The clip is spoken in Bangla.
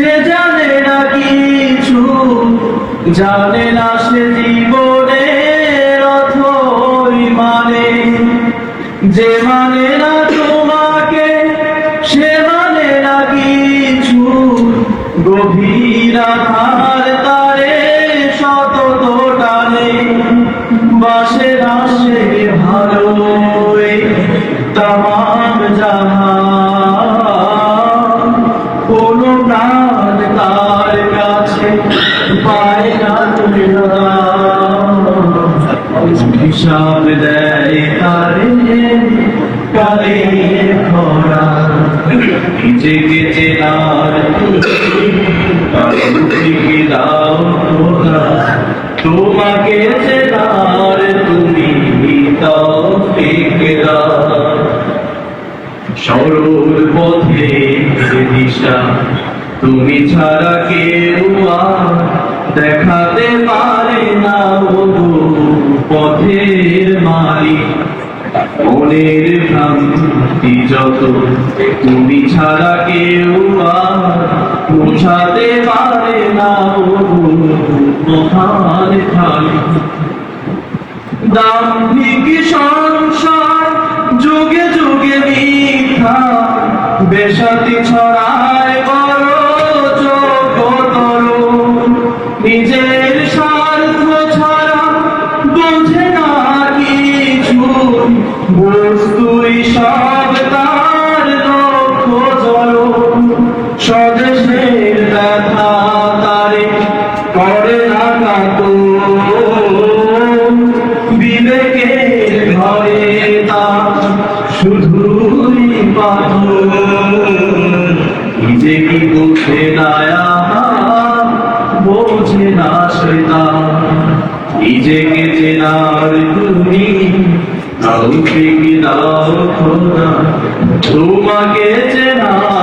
সে জানে না কিছু, জানে না সে জীবনের অথই মানে। যে মানে না তোমাকে, সে মানে না কিছু। গভীর আধার তারে শত টানে বাসে রাসে ভালো তামাম জাহান। তোমাকে চেনার তুমি দাও দাও সরল পথে দিশা তুমি ছাড়া কেউ আর দেখাতে পারে না ওগো পথের মালিক। মনের ভ্রান্তি যত, তুমি ছাড়া কেউ বোঝাতে পারে না ওগো মহান খালি। দাম্ভিক সংসার যুগে যুগে মিথ্যা, বেশাতি ছড়ায় নিজের স্বার্থ ছাড়া বোঝে না কিছু। সব তার জল। স্বদেশের করে না কাতো বিবেকের ঘরে তা শুধুই পাথর বোঝে না সেটা। নিজেকে চেনার তুমি তৌফিক দাও খোদা? তোমাকে দাও